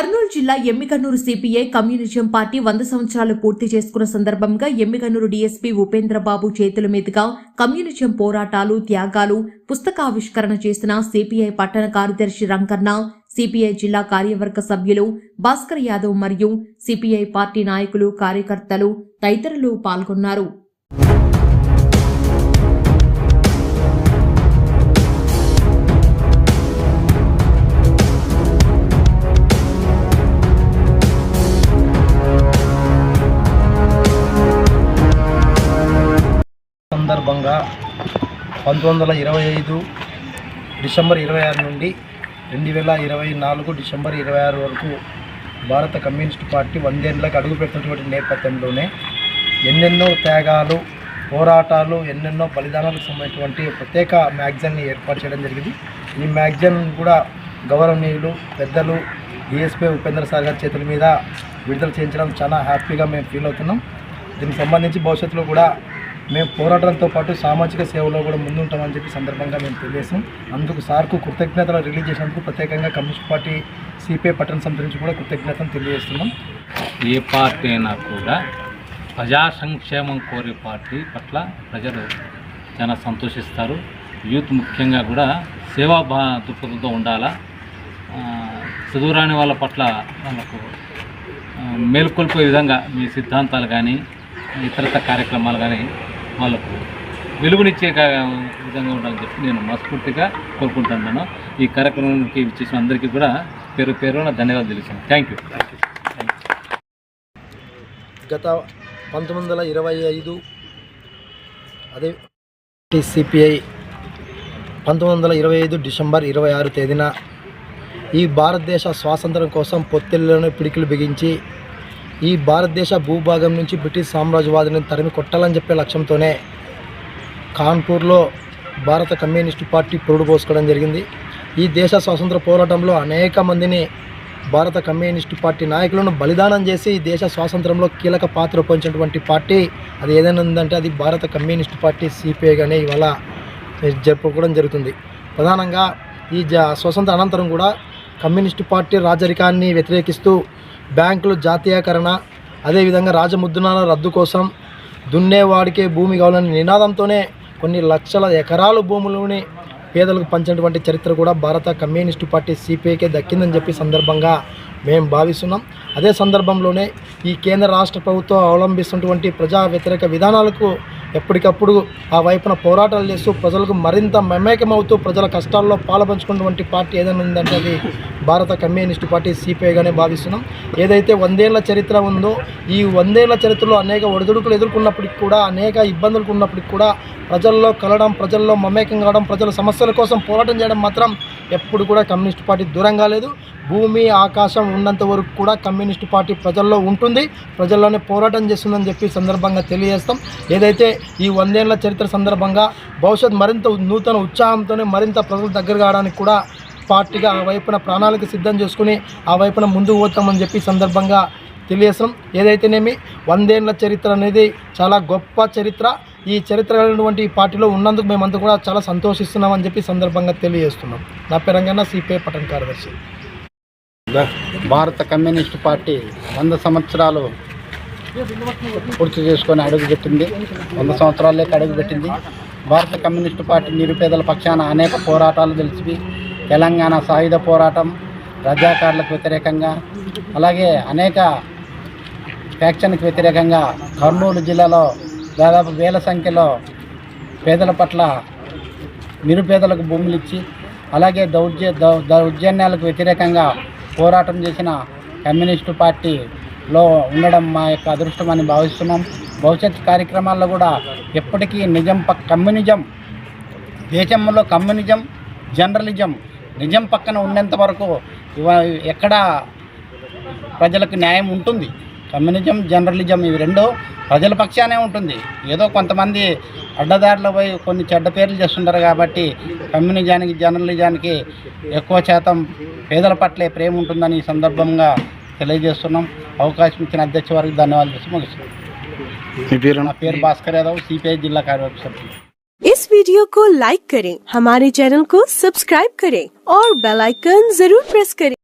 కర్నూలు జిల్లా Yemmiganur CPI communism party వంద సంవత్సరాలు పూర్తి చేసుకున్న సందర్భంగా ఎమ్మికన్నూరు డీఎస్పీ ఉపేంద్రబాబు చేతుల మీదుగా కమ్యూనిజం పోరాటాలు త్యాగాలు పుస్తకావిష్కరణ చేసిన సిపిఐ పట్టణ కార్యదర్శి రంకన్న సిపిఐ జిల్లా కార్యవర్గ సభ్యులు భాస్కర్ యాదవ్ మరియు సిపిఐ పార్టీ నాయకులు కార్యకర్తలు తదితరులు పాల్గొన్నారు. సందర్భంగా పంతొమ్మిది వందల ఇరవై ఐదు డిసెంబర్ ఇరవై ఆరు నుండి రెండు వేల ఇరవై నాలుగు డిసెంబర్ ఇరవై ఆరు వరకు భారత కమ్యూనిస్ట్ పార్టీ వందేళ్ళకి అడుగుపెట్టినటువంటి నేపథ్యంలోనే ఎన్నెన్నో త్యాగాలు పోరాటాలు ఎన్నెన్నో బలిదానాలకు సంబంధించినటువంటి ప్రత్యేక మ్యాగజైన్ని ఏర్పాటు చేయడం జరిగింది. ఈ మ్యాగజైన్ కూడా గౌరవనీయులు పెద్దలు ఈఎస్పీ ఉపేంద్ర సార్ గారి చేతుల మీద విడుదల చేయించడం చాలా హ్యాపీగా మేము ఫీల్ అవుతున్నాం. దీనికి సంబంధించి భవిష్యత్తులో కూడా మేము పోరాటంతో పాటు సామాజిక సేవలో కూడా ముందుంటామని చెప్పి సందర్భంగా మేము తెలియజేసాం అందుకు సార్కు కృతజ్ఞతలు రిలీజ్ చేసినందుకు ప్రత్యేకంగా కమ్యూనిస్ట్ పార్టీ సిపిఐ పట్టణ సమితి నుంచి కూడా కృతజ్ఞతలు తెలియజేస్తున్నాం. ఏ పార్టీ అయినా కూడా ప్రజా సంక్షేమం కోరే పార్టీ పట్ల ప్రజలు చాలా సంతోషిస్తారు. యూత్ ముఖ్యంగా కూడా సేవా భా దృక్పథంతో ఉండాలా. చదువురాని వాళ్ళ పట్ల వాళ్ళకు ఆ, విధంగా మీ సిద్ధాంతాలు కానీ ఇతరత కార్యక్రమాలు కానీ వాళ్ళకు వెలుగునిచ్చే విధంగా ఉండాలని చెప్పి నేను మనస్ఫూర్తిగా కోరుకుంటున్నాను ఈ కార్యక్రమానికి ఇచ్చేసిన అందరికీ కూడా పేరు పేరున ధన్యవాదాలు తెలుసాను థ్యాంక్ యూ గత పంతొమ్మిది వందల ఇరవై ఐదు అదే సిపిఐ పంతొమ్మిది వందల ఇరవై ఐదు డిసెంబర్ ఇరవై ఆరు తేదీన ఈ భారతదేశ స్వాతంత్రం కోసం పొత్తిళ్ళలోనే పిడికిలు బిగించి ఈ భారతదేశ భూభాగం నుంచి బ్రిటిష్ సామ్రాజ్యవాదులను తరిమి కొట్టాలని చెప్పే లక్ష్యంతోనే కాన్పూర్లో భారత కమ్యూనిస్టు పార్టీ పురుడు పోసుకోవడం జరిగింది. ఈ దేశ స్వాతంత్ర పోరాటంలో అనేక మందిని భారత కమ్యూనిస్టు పార్టీ నాయకులను బలిదానం చేసి ఈ దేశ స్వాతంత్రంలో కీలక పాత్ర పోయించినటువంటి పార్టీ అది ఏదైనా ఉందంటే అది భారత కమ్యూనిస్టు పార్టీ సిపిఐగానే ఇవాళ జరుపుకోవడం జరుగుతుంది. ప్రధానంగా ఈ జ స్వతంత్ర అనంతరం కూడా కమ్యూనిస్టు పార్టీ రాజరికాన్ని వ్యతిరేకిస్తూ బ్యాంకులు జాతీయకరణ అదేవిధంగా రాజముద్రణాల రద్దు కోసం దున్నేవాడికే భూమి కావాలని నినాదంతోనే కొన్ని లక్షల ఎకరాలు భూములని పేదలకు పంచినటువంటి చరిత్ర కూడా భారత కమ్యూనిస్టు పార్టీ సిపిఐకే దక్కిందని చెప్పి సందర్భంగా మేము భావిస్తున్నాం. అదే సందర్భంలోనే ఈ కేంద్ర రాష్ట్ర ప్రభుత్వం అవలంబిస్తున్నటువంటి ప్రజా వ్యతిరేక విధానాలకు ఎప్పటికప్పుడు ఆ వైపున పోరాటాలు చేస్తూ ప్రజలకు మరింత మమేకమవుతూ ప్రజల కష్టాల్లో పాల్పంచుకున్నటువంటి పార్టీ ఏదైనా ఉందంటే అది భారత కమ్యూనిస్టు పార్టీ సిపిఐగానే భావిస్తున్నాం. ఏదైతే వందేళ్ళ చరిత్ర ఉందో ఈ వందేళ్ళ చరిత్రలో అనేక ఒడిదుడుకులు ఎదుర్కొన్నప్పటికి కూడా అనేక ఇబ్బందులు ఉన్నప్పటికి కూడా ప్రజల్లో కలడం ప్రజల్లో మమేకం కావడం ప్రజల సమస్యల కోసం పోరాటం చేయడం మాత్రం ఎప్పుడు కూడా కమ్యూనిస్ట్ పార్టీ దూరం కాలేదు భూమి ఆకాశం ఉన్నంత వరకు కూడా కమ్యూనిస్ట్ పార్టీ ప్రజల్లో ఉంటుంది. ప్రజల్లోనే పోరాటం చేస్తుందని చెప్పి సందర్భంగా తెలియజేస్తాం. ఏదైతే ఈ వందేళ్ళ చరిత్ర సందర్భంగా భవిష్యత్ మరింత నూతన ఉత్సాహంతోనే మరింత ప్రజల దగ్గర కావడానికి కూడా పార్టీగా ఆ వైపున ప్రాణాలకు సిద్ధం చేసుకుని ఆ వైపున ముందుకు పోతామని చెప్పి సందర్భంగా తెలియజేస్తాం ఏదైతేనేమి వందేళ్ళ చరిత్ర అనేది చాలా గొప్ప చరిత్ర. ఈ చరిత్ర కలిగినటువంటి ఈ పార్టీలో ఉన్నందుకు మేమంతా కూడా చాలా సంతోషిస్తున్నామని చెప్పి సందర్భంగా తెలియజేస్తున్నాం. నా పేరంగా సిపిఐ పట్టణ కార్యదర్శి. భారత కమ్యూనిస్ట్ పార్టీ వంద సంవత్సరాలు పూర్తి చేసుకొని అడుగుపెట్టింది వంద సంవత్సరాలకి అడుగుపెట్టింది భారత కమ్యూనిస్ట్ పార్టీ నిరుపేదల పక్షాన అనేక పోరాటాలు తెలిసివి. తెలంగాణ సాయుధ పోరాటం రజాకారులకు వ్యతిరేకంగా అలాగే అనేక ఫ్యాక్షన్కి వ్యతిరేకంగా కర్నూలు జిల్లాలో దాదాపు వేల సంఖ్యలో పేదల పట్ల నిరుపేదలకు భూములు ఇచ్చి అలాగే దౌర్జ దౌ- దౌర్జన్యాలకు వ్యతిరేకంగా పోరాటం చేసిన కమ్యూనిస్టు పార్టీలో ఉండడం మా యొక్క అదృష్టం అని భావిస్తున్నాం. భవిష్యత్ కార్యక్రమాల్లో కూడా ఎప్పటికీ నిజం కమ్యూనిజం దేశంలో కమ్యూనిజం జర్నలిజం నిజం పక్కన ఉన్నంత వరకు ఎక్కడ ప్రజలకు న్యాయం ఉంటుంది. కమ్యూనిజం జర్నలిజం ఇవి రెండు ప్రజల పక్షానే ఉంటుంది ఏదో కొంతమంది అడ్డదారిలో పోయి కొన్ని చెడ్డ పేర్లు చేస్తుంటారు కాబట్టి కమ్యూనిజానికి జర్నలిజానికి ఎక్కువ శాతం పేదల పట్లే ప్రేమ ఉంటుందని ఈ సందర్భంగా తెలియజేస్తున్నాం అవకాశం ఇచ్చిన అధ్యక్ష వారికి ధన్యవాదాలు చేసి ముగిస్తున్నాం మీ పేరు నా పేరు భాస్కర్ యాదవ్ సిపిఐ జిల్లా కార్యవర్గ సభ్యులు इस वीडियो को लाइक करें हमारे चैनल को सब्सक्राइब करें और बेल आइकन जरूर प्रेस करें